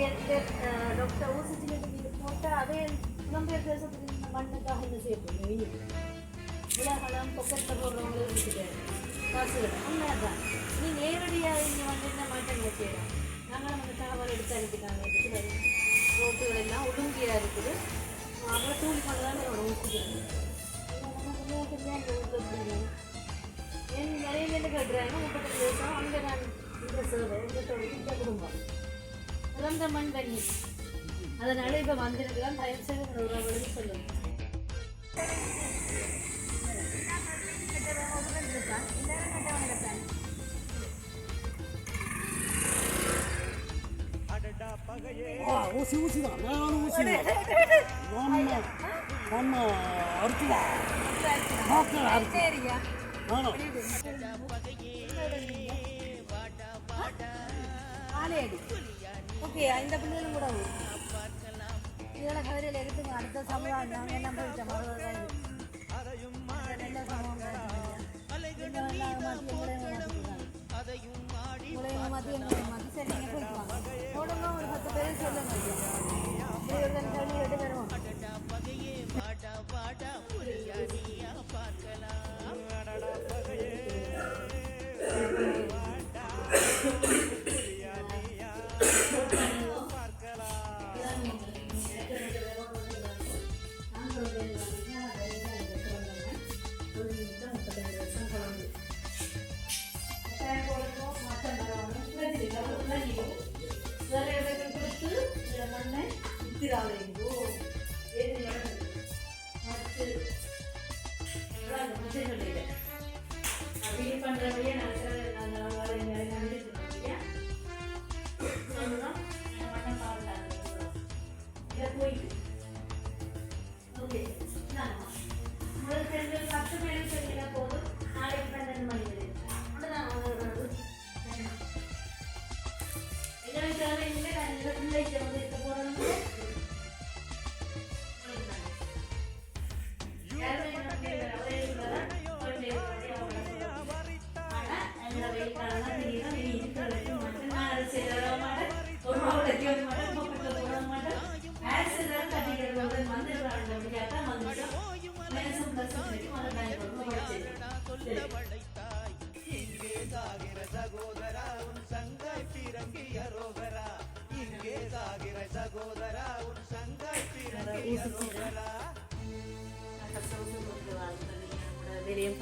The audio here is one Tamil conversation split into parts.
இந்த டாக்டர் ஊசி சின்ன போட்டால் அதே புலம்பெயர் தேசத்துக்கு இந்த மண்ணுக்காக என்ன செய்ய போகிறோம் உலகளம் பொக்கத்தில் போடுறவங்களும் இருக்குது காசுகள் உண்மைதான் நீ நேரடியாக இங்கே வந்து என்ன மாற்றம் செய்யலாம் நாங்களும் அந்த தகவல் எடுத்து அனுப்பிட்டாங்க இருக்குது ரோட்டுகள் எல்லாம் ஒழுங்கியாக இருக்குது அவங்க தூளி கொண்டு தான் என்னோட ஊசிக்கிறாங்க நிறைய பேர் கேட்குறாங்க முப்பத்தஞ்சு வருஷம் அங்கே நான் இறந்த மண் அதனால இப்போ வந்திருக்கலாம் தயவு செய்து உறவுகளுக்கு ஆ ஊசி ஊசி தான் ஊசி அறுத்துவா டாக்டர் அறுத்து வேணும் ஆலையடி ஓகே இந்த பிள்ளைகளும் கூட வரும். இதோட கதிரையில் எடுத்துங்க அடுத்த சமயம் நாங்கள் என்ன போயிட்டோம் அவ்வளோதான் இது. நல்ல சமயம் தான் இது. இந்த வெள்ளாமை மாற்றி உங்களையும் மாற்றிக்கிறாங்க பண்றபடியே 真的，你没感觉？你 sẽ 得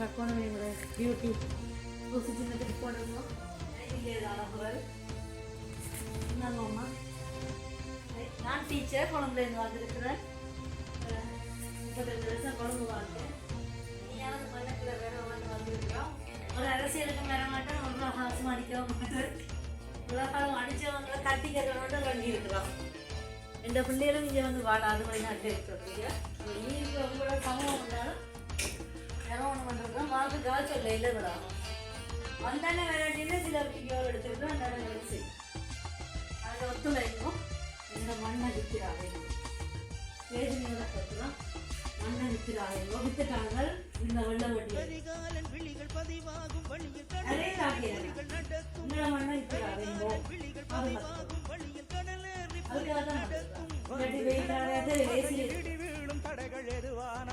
வெளியே பார்க்கணும் என்னோட பியூட்டி ஊசி சின்னத்துக்கு போடணும் இல்லை அழகுகள் நான் டீச்சர் குழந்தைலேருந்து வந்திருக்கிறேன் அஹ் முப்பத்தஞ்சு வருஷம் குழம்பு வாழ்க்கேன் நீயாவது மண்ணத்தில் வேற வந்து வந்திருக்கிறோம் ஒரு அரசியலுக்கு வர மாட்டேன் ஒரு ஹாசம் அடிக்கவும் மாட்டேன் உலகம் அடித்தவங்களை கட்டிக்கிறவங்க வங்கியிருக்கிறோம் எந்த பிள்ளைகளும் இங்கே வந்து வாழாது வெளிநாட்டில் இருக்கிறது நீ இப்போ உங்களோட சமூகம் வந்தாலும் யாரோ ஒன்று பண்ணுறோம் வாக்கு காய்ச்சல் இல்லை விடாம வந்தானே விளையாட்டினா சில வீடியோ எடுத்துக்கிட்டு அந்த செய்யும் அதில் ஒத்துழைக்கும். இந்த மண்ணை விற்கிறாங்க வேதனையோட கட்டுறோம் மண்ணை விற்கிறாங்க வித்துட்டாங்க இந்த வெள்ள வட்டி இந்த மண்ணை விற்கிறாங்க தடைகள் எதுவான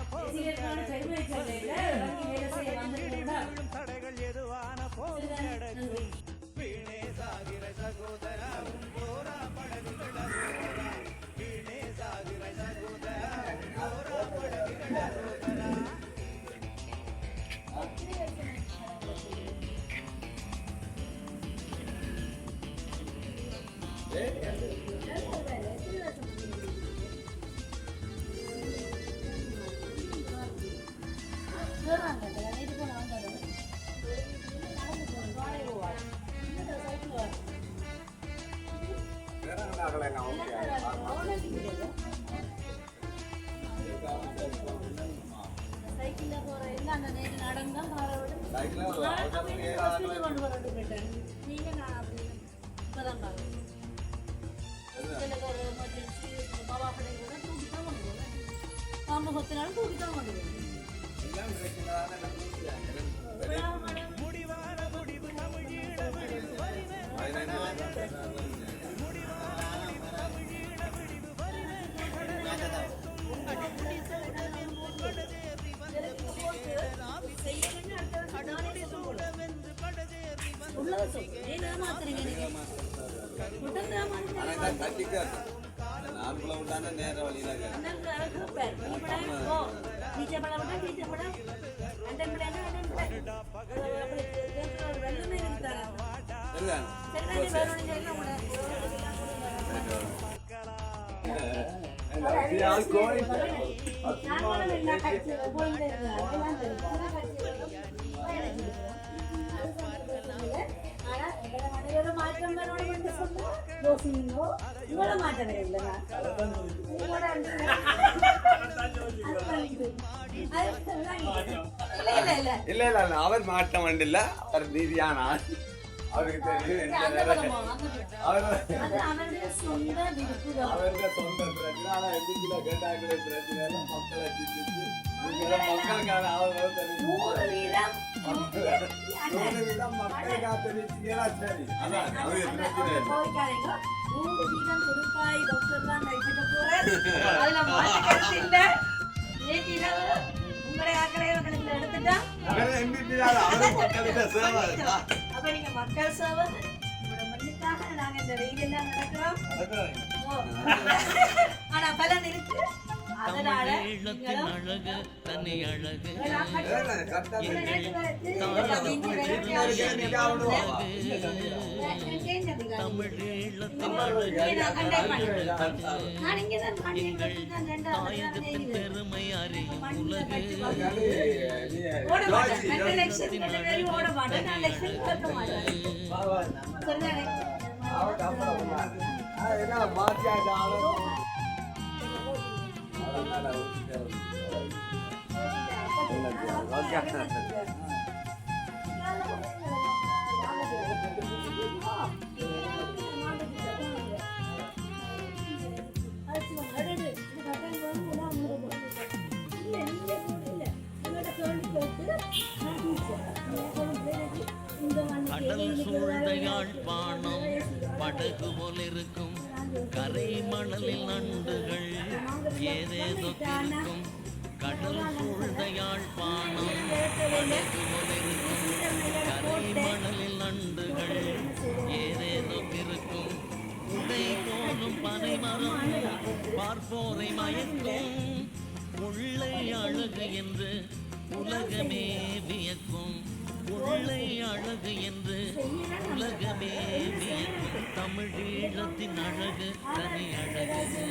கூட தூக்கி ஒத்தனாலும் தூக்கி தான் கொண்டு உள்ளதை சொல்லு. ஏன் ஏமாத்துறீங்க நீங்க? உடம்பு ஏமாத்துறீங்க. நான்குள்ள விட்டான நேர வழியில அண்ணன் யோசிங்கோ. உங்களை நான். உங்களோட இது. இல்ல, இல்ல, இல்ல. அவர் மாற்றம் வண்டில்ல அவர் நீதியான. அவருக்கு தெரியும் எந்த அவருடைய சொந்த விருப்பம் அவருக்கு சொந்த பிரச்சனை. ஆனா எண்ணிக்கையில கேட்டாங்களே பிரச்சனை? எல்லாம் மக்களை சிந்திச்சு நீங்க மக்களுக்கான ஆதரவு தெரியும் நூறு வீதம் நூறு வீதம் மக்களுக்காக தெரிவிச்சீங்கன்னா சரி. அதான் அவருக்கு பிரச்சனை இல்லை. போய்க்காதீங்க. நூறு வீதம் துடுப்பாய் டாக்டர் தான் நடிச்சுக்க போறேன். அதுல மாற்று கருத்து இல்ல. நேற்று இரவு உங்களுடைய ஆக்களை கணக்குல எடுத்துட்டா? அவரே MVP தான் அவரே மக்களுக்கு சேவை இருக்கா? அப்ப நீங்க மக்கள் சேவை இந்த வெயிலெல்லாம் நடக்கிறோம் ஓ. ஆனா பலன் இருக்கு. அதனால நீங்களும் அழகு தனி அழகு. இதெல்லாம் கட்டு. ஏன்னா, கரெக்டா இதுல தெரியும். நேற்று வரைக்கும் இந்த வெயிலுக்கு இன்னைக்கு ஆகணும். தமிழீழத்தின் அழகு. நான் இங்கே தான் பாண்டியன் கட்டி தான் ரெண்டாவது தாயகத்தின் பெருமை அறியும் உலகு. அதுக்காண்டி நீ ஓட மாட்டேன். கடல் சூழ்ந்த யாழ்ப்பாணம் படகு போல் இருக்கும். கரை மணலில் நண்டுகள் ஏதேதோ இருக்கும் கடல் சூழ்ந்த யாழ்ப்பாணம் படகு போல் இருக்கும். கரை மணலில் நண்டுகள் ஏதேதோ இருக்கும் உடை போலும் பனைமரம் பார்ப்போரை மயக்கும். உள்ளை அழகு என்று உலகமே வியக்கும். உள்ளை அழகு என்று உலகமே வியக்கும் தமிழீழத்தின் அழகு தனி அழகு.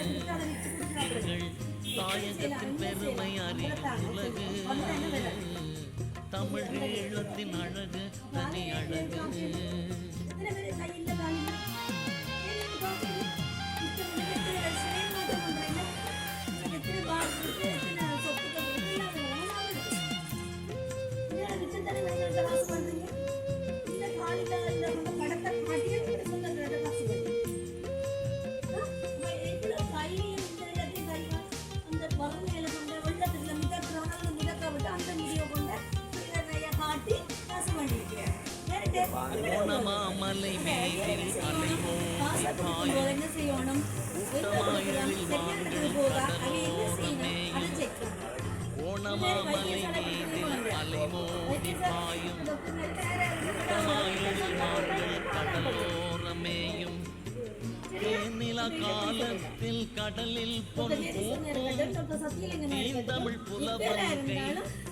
எங்கள் தாயகத்தின் பெருமை அறியும் உலகு. தமிழீழத்தின் அழகு தனி அழகு. ஓணமாமலை மேலில் அலைவோம் கூட்டமாயலில் மான்கள் கடலோரமேயும் ஓணமாமலை மீதில் அலைமோதி பாயும் கூட்டமாயலில் மான்கள் கடலோரமேயும் தேனில காலத்தில் கடலில் பொன் பூக்கும் தீந்தமிழ் புலவன்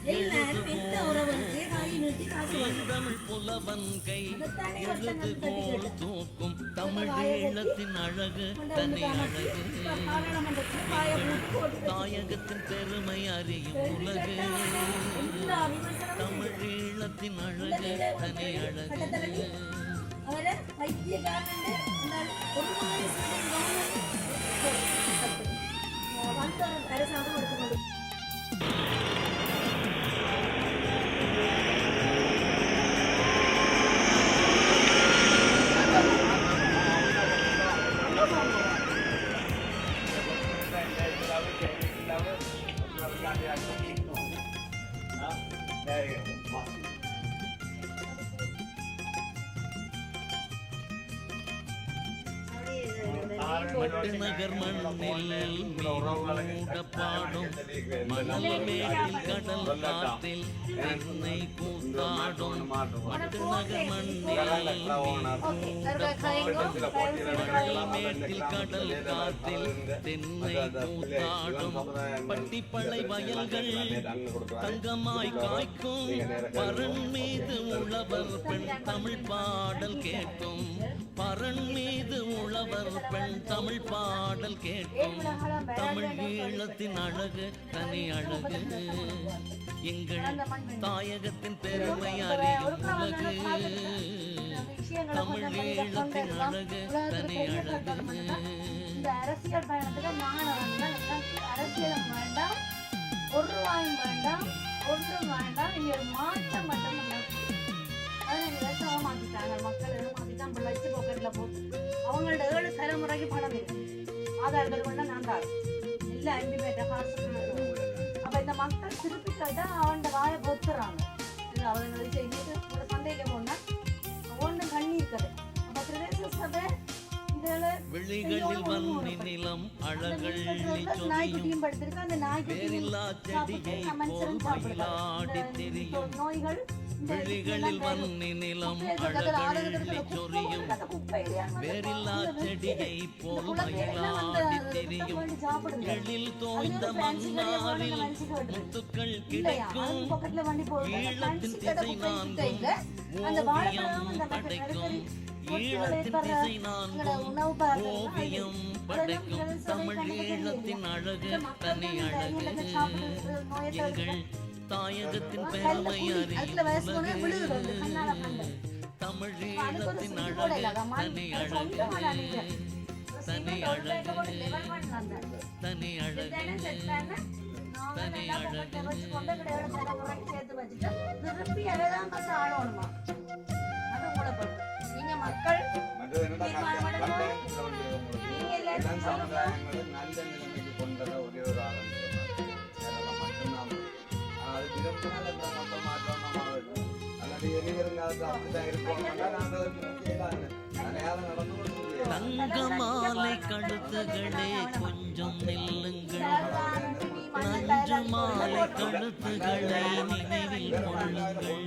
கை தமிழ் புலவன் கை எழுது கோல் தூக்கும் தமிழ் ஈழத்தின் அழகு தனி அழகு தாயகத்தின் பெருமை அறியும் உலகு தமிழ் ஈழத்தின் அழகு தனி அழகு அரசாங்கம் மட்டு நகர் மூடப்பாடும் மணல் மேட்டில் கடல் காற்றில் என்னை கூத்தாடும் மட்டு நகர் மண்ணில் கடல் காற்றில் தென்னை கூத்தாடும் பட்டிப்பளை வயல்கள் தங்கமாய் காய்க்கும். பரன் மீது உழவர் பெண் தமிழ் பாடல் கேட்கும் பரன் மீது உழவர் பெண் தமிழ் பாடல் கேட்கும் தமிழ் ஈழத்தின் அழகு தனி அழகு. எங்கள் தாயகத்தின் பெருமை அறியும் உலகு. தமிழ் ஈழத்தின் அழகு தனி அழகு. இந்த அரசியல் பயணத்துக்கு அரசியலும் வேண்டாம் ஒரு ரூபாயும் வேண்டாம். ஒன்றும் வேண்டாம். இங்க ஒரு மாற்றம் மட்டும் மக்கள் போட்டு. அவங்களோட ஏழு தலைமுறைக்கு பணம் இருக்கு. ஆதார்கள் கொண்டு நான் தான். இல்லை அஞ்சு பேர்ட்ட காசு கொடுக்கணும். அப்ப இந்த மக்கள் திருப்பி கேட்டா அவன் வாயை பொத்துறாங்க. இது அவங்க செய்திட்டு ஒரு சந்தையில போனா ஒன்றும் கண்ணீர் கதை. அப்ப பிரதேச சபை விழிகளில் வன்னி நிலம் அந்த நாய்க்குட்டியும் வேரில்லா செடியை போல் மயிலாடி திரியும். நோய்கள் விழிகளில் வன்னி நிலம் அழகள்ளி சொரியும். வேரில்லா செடியை போல் மயிலாடி திரியும். எழில் தோய்ந்த மன்னாரில் முத்துக்கள் கிடைக்கும். ஈழத்தின் திசை நான்கும் ஓவியம் படைக்கும். ஈழத்தின் திசை நான்கும் ஓவியம் படைக்கும் தமிழ் ஈழத்தின் அழகு தனி அழகு. எங்கள் தாயகத்தின் பெருமை உலகு. தமிழ் ஈழத்தின் அழகு தனி அழகு. தனி அழகு. தனி. அழகு. தனி திருப்பி உங்களுக்கு எல்லா நல்ல நிலைமைக்கு கொண்டத ஒரே ஒரு ஆள் மட்டும்தான். ஆனா நம்ம அப்படிதான் இருப்போம்னா நடந்து கொண்டு தங்க மாலை கழுத்துகளே கொஞ்சம் நெல்லுங்கள். நஞ்சு மாலை கழுத்துகளை நினைவில் கொள்ளுங்கள்.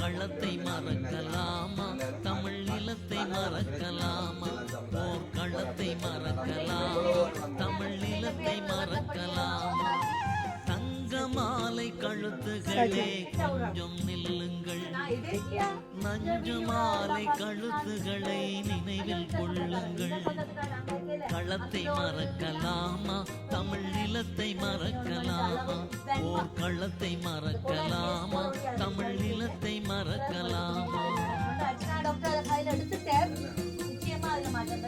களத்தை மறக்கலாமா? தமிழ் நிலத்தை மறக்கலாமா? ஓர் களத்தை மறக்கலாமா? தமிழ் நிலத்தை மறக்கலாமா? மாலை கழுத்துகளே கொஞ்சம் நில்லுங்கள் நஞ்சு மாலை கழுத்துகளை நினைவில் கொள்ளுங்கள் களத்தை மறக்கலாமா தமிழ் நிலத்தை மறக்கலாமா ஓர் களத்தை மறக்கலாமா தமிழ் நிலத்தை மறக்கலாமா நிச்சயமா அதுல மாட்டேன்